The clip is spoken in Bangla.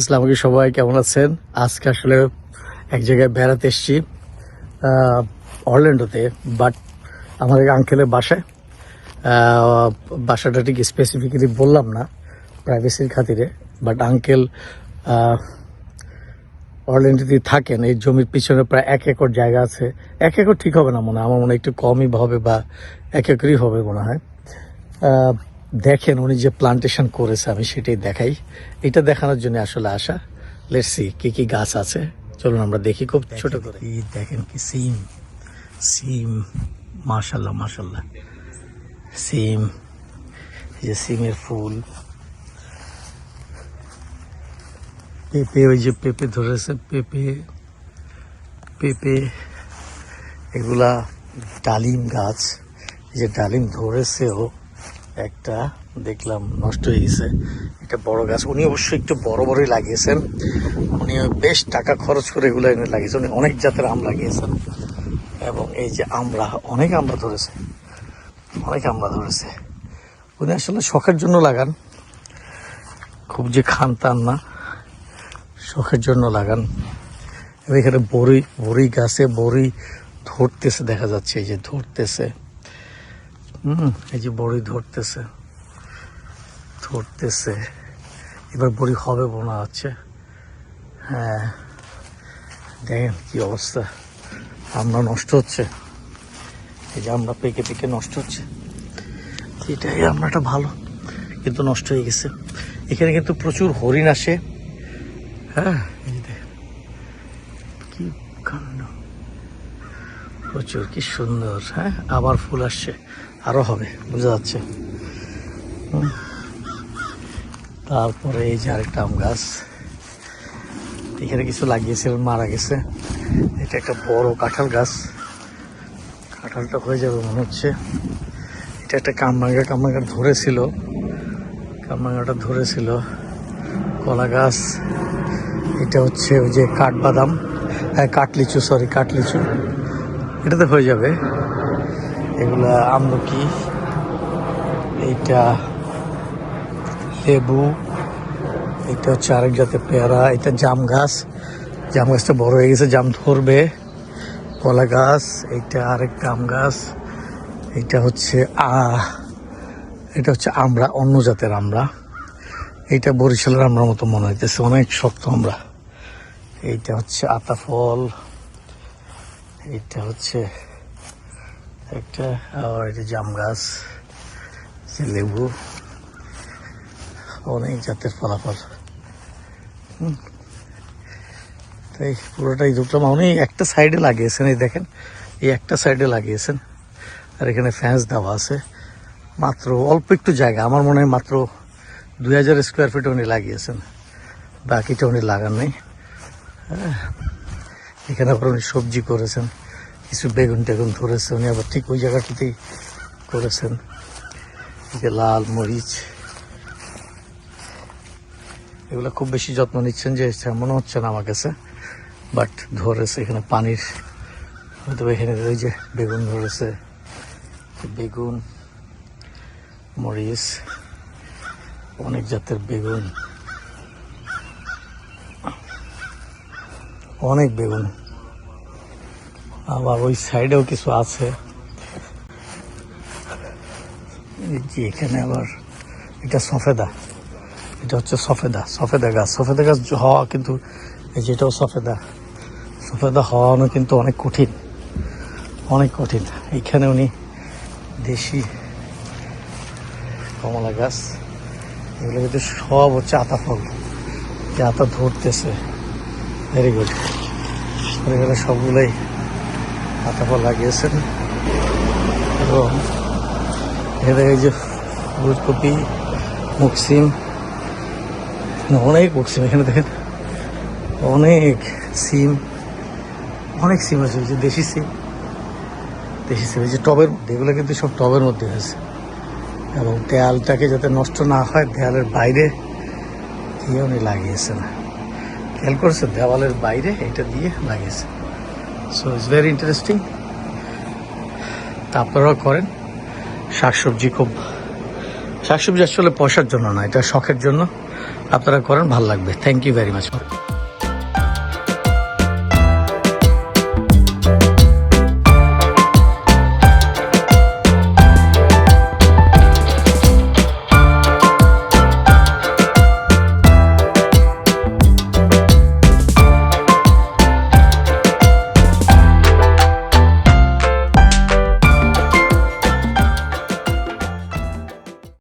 আসসালামু সবাই, কেমন আছেন? আজকে আসলে এক জায়গায় বেড়াতে এসেছি অরল্যান্ডোতে বাট আমার এক আঙ্কেলের বাসায়। বাসাটা ঠিক স্পেসিফিক্যালি বললাম না প্রাইভেসির খাতিরে বাট আঙ্কেল অরল্যান্ডোতে থাকেন, এই জমির পিছনে প্রায় এক একর জায়গা আছে। এক একর ঠিক হবে না মনে হয়, আমার মনে হয় একটু কমই হবে বা এক একরই হবে মনে হয়। দেখেন উনি যে প্লান্টেশন করেছে আমি সেটাই দেখাই। এটা দেখানোর জন্য আসলে আসা। লেটসি কি কি গাছ আছে। চলুন আমরা দেখি খুব ছোট করে। দেখেন কি সিম সিম মাশাল্লাহ মাশাল্লাহ সিম যে সিমের ফুল। পেঁপে ওই যে পেঁপে ধরেছে পেঁপে পেঁপে। এগুলা ডালিম গাছ। যে ডালিম ধরেছেও একটা দেখলাম নষ্ট হয়ে গেছে। একটা বড় গাছ। উনি অবশ্যই একটু বড় বড়ই লাগিয়েছেন। উনি বেশ টাকা খরচ করে এগুলো এনে লাগিয়েছেন। উনি অনেক জাতের আম লাগিয়েছেন। এবং এই যে আমরা, অনেক আমরা ধরেছে। অনেক আমরা ধরেছে। উনি আসলে শখের জন্য লাগান। খুব যে খান তান না। শখের জন্য লাগান। এখানে বড়ি বড়ি গাছে বড়ি ধরতেছে, দেখা যাচ্ছে। এই যে ধরতেছে। হুম এই যে বড়ি ধরতেছে ধরতেছে। এবার বড়ি হবে মনে হচ্ছে। হ্যাঁ দেখেন কি অবস্থা। আমরা নষ্ট হচ্ছে। এই যে আমরা পেকে পেকে নষ্ট হচ্ছে। এটাই আমরাটা ভালো, কিন্তু নষ্ট হয়ে গেছে। এখানে কিন্তু প্রচুর হরিণ আসে। হ্যাঁ এই দেখেন। কি প্রচুর, কি সুন্দর। হ্যাঁ আবার ফুল আসছে। আরও হবে, বোঝা যাচ্ছে। তারপরে এই যে আরেকটা আম গাছ, এখানে কিছু লাগিয়েছিলেন, মারা গেছে। এটা একটা বড় কাঁঠাল গাছ। কাঁঠালটা হয়ে যাবে মনে হচ্ছে। এটা একটা কামরাঙ্গা কামরাঙ্গা ধরেছিল। কামরাঙ্গাটা ধরেছিল কলা গাছ। এটা হচ্ছে ওই যে কাঠবাদাম হ্যাঁ কাঠলিচু সরি কাঠলিচু। এটাতে হয়ে যাবে। এগুলা আমলকি, এইটা লেবু, এটা হচ্ছে আরেক জাতের পেয়ারা, এটা জাম গাছ। জাম গাছটা বড় হয়ে গেছে, জাম ধরবে। কলা গাছ, এইটা আরেক জাম গাছ। এইটা হচ্ছে আ এটা হচ্ছে আমরা, অন্য জাতের আমরা। এইটা বরিশালের আমরা মতো মনে হইতেছে, অনেক শক্ত আমরা। এইটা হচ্ছে আতা ফল। এইটা হচ্ছে একটা আর এটা জাম গাছ লেবু, অনেক জাতের ফলাফল। তাই পুরোটাই ঢুকলাম। উনি একটা সাইডে লাগিয়েছেন, এই দেখেন, এই একটা সাইডে লাগিয়েছেন। আর এখানে ফ্যান্স দেওয়া আছে। মাত্র অল্প একটু জায়গা। আমার মনে হয় মাত্র দুই হাজার স্কোয়ার ফিট উনি লাগিয়েছেন। বাকিটা উনি লাগান নাই হ্যাঁ। এখানে আবার উনি সবজি করেছেন। কিছু বেগুন টেগুন ধরেছে, উনি আবার ঠিক ওই জায়গাটাতেই করেছেন। যে লাল মরিচ। এগুলো খুব বেশি যত্ন নিচ্ছেন যে মনে হচ্ছে না আমার কাছে, বাট ধরেছে এখানে পানির। হয়তো এখানে ওই যে বেগুন ধরেছে বেগুন, মরিচ, অনেক জাতের বেগুন। অনেক বেগুন। আবার ওই সাইডেও কিছু আছে। যে এখানে আবার এটা সফেদা। এটা হচ্ছে সফেদা সফেদা গাছ। সফেদা গাছ হওয়া কিন্তু, এই যেটাও সফেদা। সফেদা হওয়ানো কিন্তু অনেক কঠিন অনেক কঠিন। এইখানে উনি দেশি কমলা গাছ, এগুলো কিন্তু সব হচ্ছে আতা ফল। যে আতা ধরতেছে। ভেরি গুড এগুলো সবগুলোই ফল লাগিয়েছেন। এবং এখানে এই যে ফুলকপি, মুকসিম অনেক মুকসিম, এখানে দেখেন অনেক সিম অনেক সিম আছে, ওই যে দেশি সিম দেশি সিম, এই যে টবের মধ্যে, এগুলো কিন্তু সব টবের মধ্যে হয়েছে। এবং দেয়ালটাকে যাতে নষ্ট না হয়, দেয়ালের বাইরে দিয়ে উনি লাগিয়েছেন। খেয়াল করেছে দেওয়ালের বাইরে এটা দিয়ে লাগিয়েছে সো ইটস ভেরি ইন্টারেস্টিং তা আপনারাও করেন। শাকসবজি খুব শাকসবজি আসলে পয়সার জন্য না, এটা শখের জন্য। আপনারা করেন, ভালো লাগবে। Thank you very much